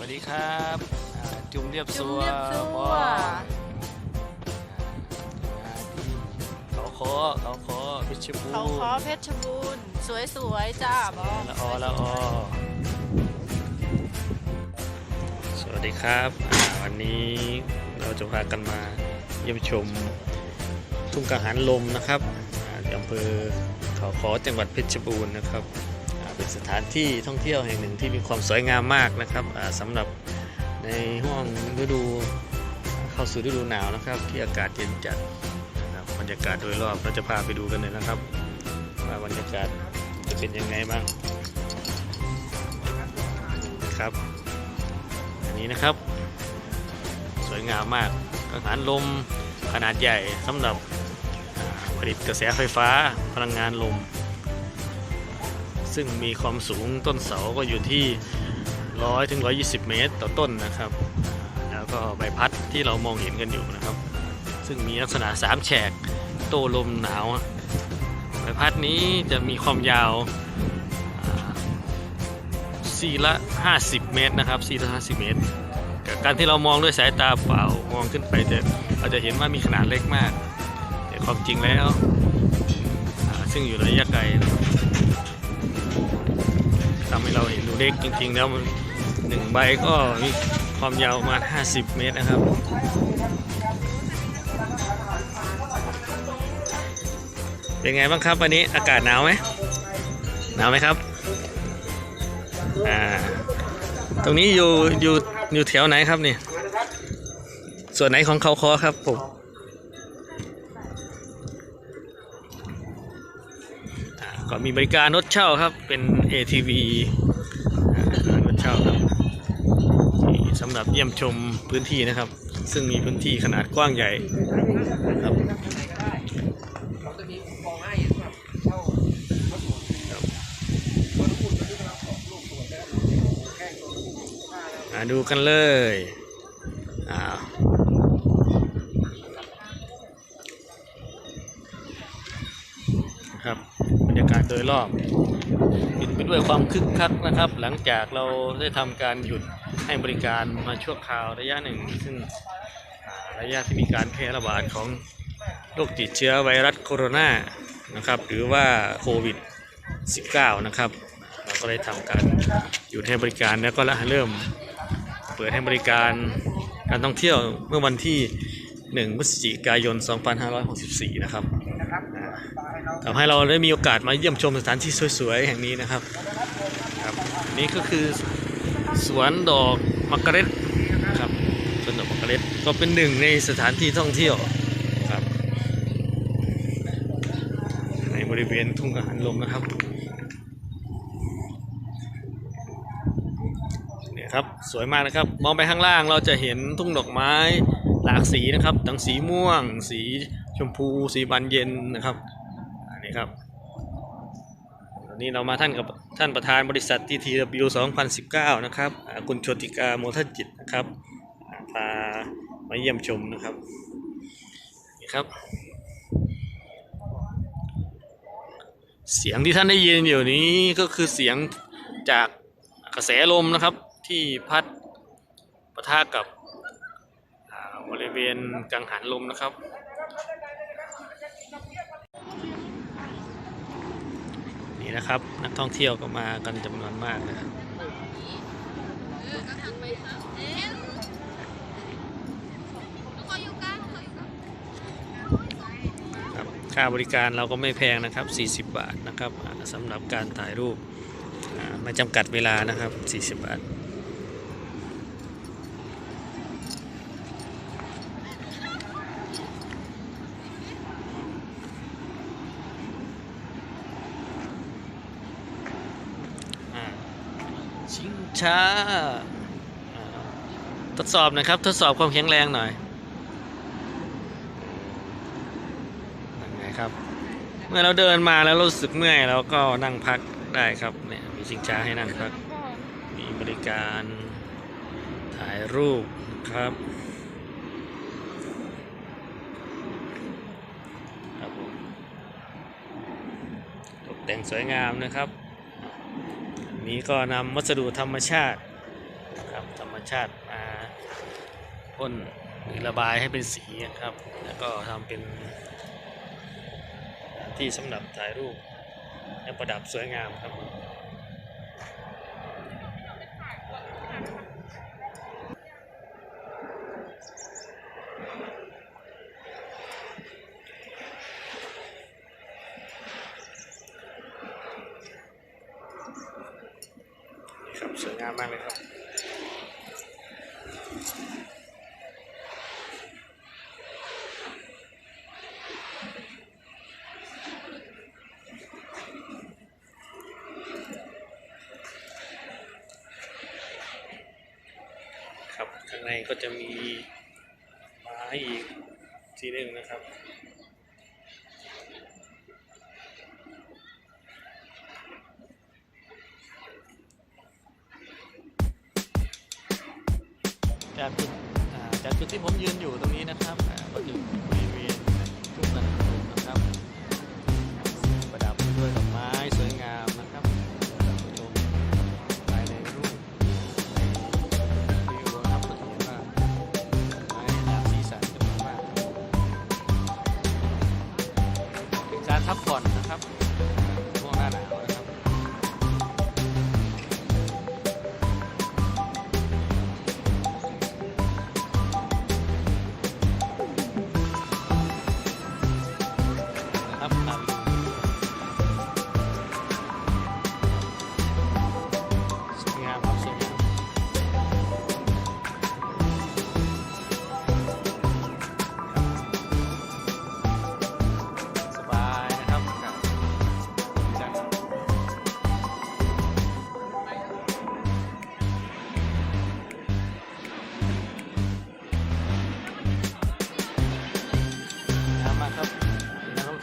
วัสดีครับอ่าจุ่มเรียบจุ่ซัมวเรียบซัวบอเขาคอเขาคอเพชรบูรณ์เขาขอเพชรบูรณ์สวยๆจ้าบอละออละออสวัสดีครับอ่าวันนี้เราจะพากันมาเยี่ยมชมทุ่งกังหันลมนะครับอ่าที่อำเภอเขาคอจังหวัดเพชรบูรณ์นะครับอ่า เป็นสถานที่ท่องเที่ยวแห่งหนึ่งที่มีความสวยงามมากนะครับอ่าสำหรับในห้วงฤดูเข้าสู่ฤดูหนาวนะครับ ที่อากาศเย็นจัดนะครับบรรยากาศโดยรอบเราจะพาไปดูกันเลยนะครับว่าบรรยากาศจะเป็นยังไงบ้างนะครับ อันนี้นะครับ สวยงามมากกังหันลมขนาดใหญ่สำหรับผลิตกระแสไฟฟ้าพลังงานลม ซึ่งมีความสูงต้นเสาก็อยู่ที่ 100ถึง120 เมตร ต่อต้นนะครับ แล้วก็ใบพัดที่เรามองเห็นกันอยู่นะครับ ซึ่งมีลักษณะ3แฉกโตลมหนาวใบพัดนี้จะมีความยาวสี่ละ 50 เมตรนะครับสี่ละ50 เมตรกการที่เรามองด้วยสายตาเปล่ามองขึ้นไปจะเราจะเห็นว่ามีขนาดเล็กมาก แต่ความจริงแล้ว ซึ่งอยู่ระยะไกลนะครับำให้เราเห็นดูเล็กจริงๆ แล้วมันหนึ่งใบก็มีความยาวประมาณ 50 เมตรนะครับเป็นไงบ้างครับวันนี้อากาศหนาวไหมหนาวไหมครับอ่าตรงนี้อยู่อยู่อยู่แถวไหนครับนี่ส่วนไหนของเขาคอครับผม ก็มีบริการรถเช่าครับเป็น ATV รถเช่าครับสำหรับเยี่ยมชมพื้นที่นะครับ ซึ่งมีพื้นที่ขนาดกว้างใหญ่ครับดูกันเลยอ้าวครับบรรยากาศ โดยรอบเป็นไปด้วยความคึกคักนะครับ หลังจากเราได้ทำการหยุดให้บริการมาชั่วคราวระยะหนึ่ง ซึ่งระยะที่มีการแพร่ระบาดของโรคติดเชื้อไวรัสโคโรนานะครับ หรือว่าโควิด 19 นะครับ เราก็ได้ทำการหยุดให้บริการแล้วก็เริ่มเปิดให้บริการการท่องเที่ยวเมื่อวันที่ 1 พฤศจิกายน 2564 นะครับ ทำให้เราได้มีโอกาสมาเยี่ยมชมสถานที่สวยๆแห่งนี้นะครับครับ นี่ก็คือสวนดอกมักเร็ดครับสวนดอกมักเร็ดก็เป็นหนึ่งในสถานที่ท่องเที่ยวครับ ในบริเวณทุ่งกังหันลมนะครับเนี่ยครับสวยมากนะครับมองไปข้างล่างเราจะเห็นทุ่งดอกไม้หลากสีนะครับทั้งสีม่วง สีชมพู สีบานเย็นนะครับ นนี้ครับวันนี้เรามาท่านกับท่านประธานบริษัท TTW 2019 นะครับคุณโชติกาโมทจิตนะครับพามาเยี่ยมชมนะครับนี่ครับ เสียงที่ท่านได้ยินอยู่นี้ก็คือเสียงจากกระแสลมนะครับที่พัดปะทะกับบริเวณกังหันลมนะครับ นี่นะครับ นักท่องเที่ยวก็มากันจำนวนมากนะครับค่าบริการเราก็ไม่แพงนะครับ 40 บาทนะครับสำหรับการถ่ายรูปไม่จำกัดเวลานะครับ 40 บาท อ่า ช้าทดสอบนะครับ ทดสอบความแข็งแรงหน่อยยังไงครับ เมื่อเราเดินมาแล้วรู้สึกเมื่อยเราก็นั่งพักได้ครับเนี่ยมีชิงช้าให้นั่งพัก มีบริการถ่ายรูปครับครับผมตกแต่งสวยงามนะครับ นี้ก็นำวัสดุธรรมชาติครับธรรมชาติมาพ่นหรือระบายให้เป็นสีครับ แล้วก็ทำเป็นสถานที่สำหรับถ่ายรูปและประดับสวยงามครับ ครับสวยงามมากเลยครับครับข้างในก็จะมีไม้อีกทีหนึ่งนะครับ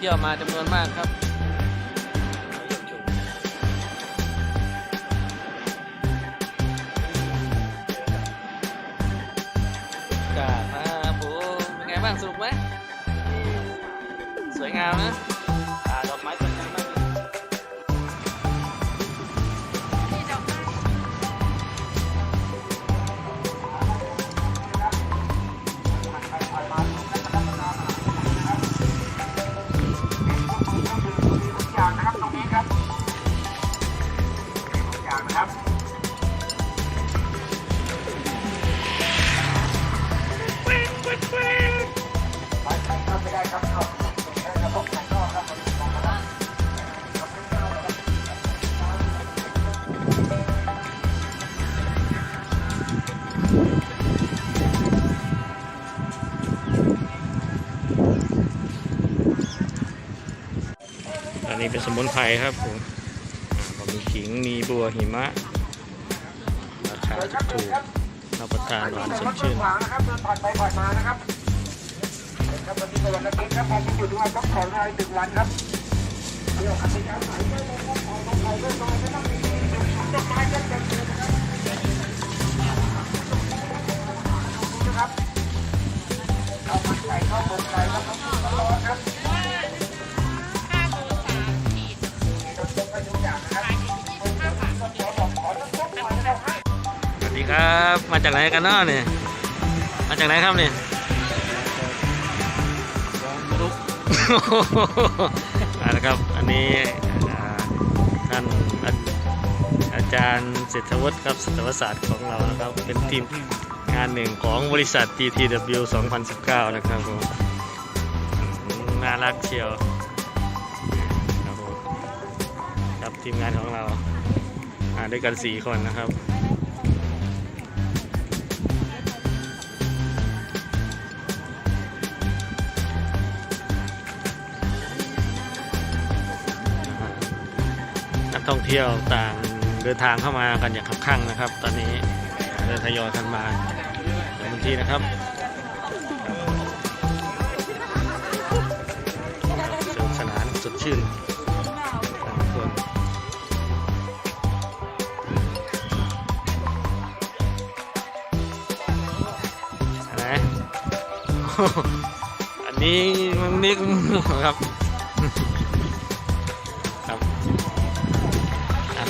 ที่ยวมาจำนวนมากครับมาเยี่ยมานะครับผมเป็นไงบ้างสนุกไหมสวยงามนะ นี้เป็นสมุนไพรครับผมมีขิง มีบัวหิมะ ราคาถูกรับประทานหวานสดชื่นขวางนะครับเดินผ่านไปผ่านมานะครับครับวันนี้เป็นวันอาทิตย์ครับผมอยุดวันต้องขอรายหนึ่งวันครับเดี๋ยวครับ จากไหนกันเนาะเนี่ยมาจากไหนครับเนี่ยลุกอ่านะครับ อันนี้อ่าท่านอาอาจารย์เศรษฐวุฒิครับสัตวศาสตร์ของเรานะครับ เป็นทีมงานหนึ่งของบริษัท TTW 2019 นะครับผมอืมน่ารักเชียวครับผมครับทีมงานของเรามาด้วยกัน 4 คนนะครับ ท่องเที่ยวต่างเดินทางเข้ามากันอย่างคับข้างนะครับ ตอนนี้เดินทยอยกันมาเต็มที่นะครับสนุกสนานสดชื่นทุกคนอะไรอันนี้มันนิกครับ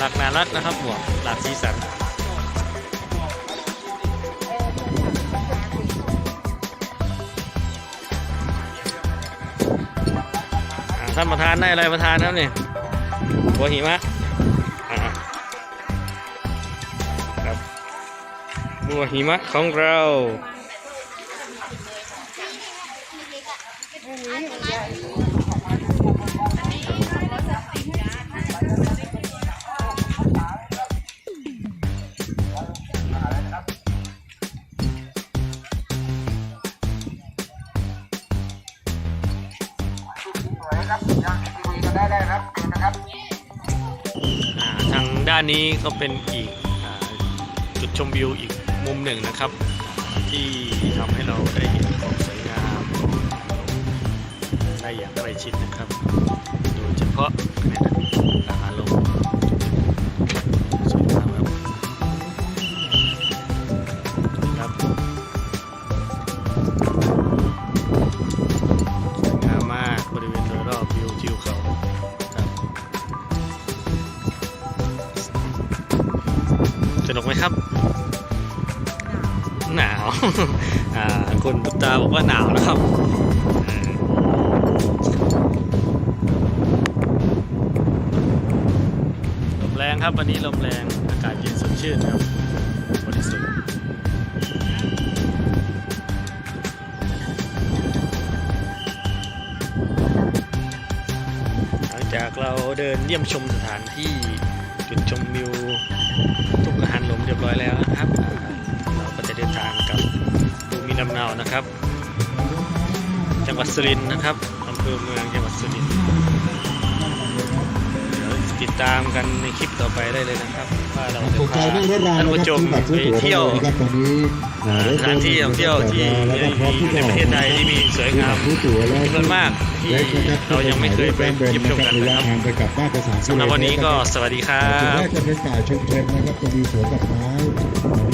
หลักนารักนะครับหมวกหลักสีสันท่านประธานได้อะไรประธานครับนี่หัวหิมะครับบัวหิมะของเราอันนี้านนี้ก็เป็นอีกอจุดชมวิวอีกมุมหนึ่งนะครับ ที่ทำให้เราได้เห็นความสวยงามได้อย่างใกล้ชิดนะครับ โดยเฉพาะในี่ยนอารลม คุณบุตตาบอกว่าหนาวนะครับลมแรงครับวันนี้ลมแรงอากาศเย็นสดชื่นครับบริสุทธิ์หลังจากเราเดินเยี่ยมชมสถานที่จุดชมวิวทุกอาหารลมเรียบร้อยแล้วนะครับ ลำเนานะครับ จังหวัดสุรินทร์นะครับอำเภอเมืองจังหวัดสุรินทร์เดี๋ยวติดตามกันในคลิปต่อไปได้เลยนะครับว่าเราจะถูกใจพานั่งรถรางท่านนะผู้ครับชมซื้อบัตรซื้อตั๋วได้ไปเที่ยวเลยนะครับตอนนี้อ่สถานที่ท่องเที่ยวที่แล้วก็พร้อมที่ในจะประเทศไทยที่มีสวยงามซื้อตั๋วแล้วจำนวนมากที่เรายังไม่เคยไปเยี่ยมชมกันระนะยะครับทางไปกลับบ้านไปสามกิโลสำหรับวันนี้ก็สวัสดีครัจุดแรบ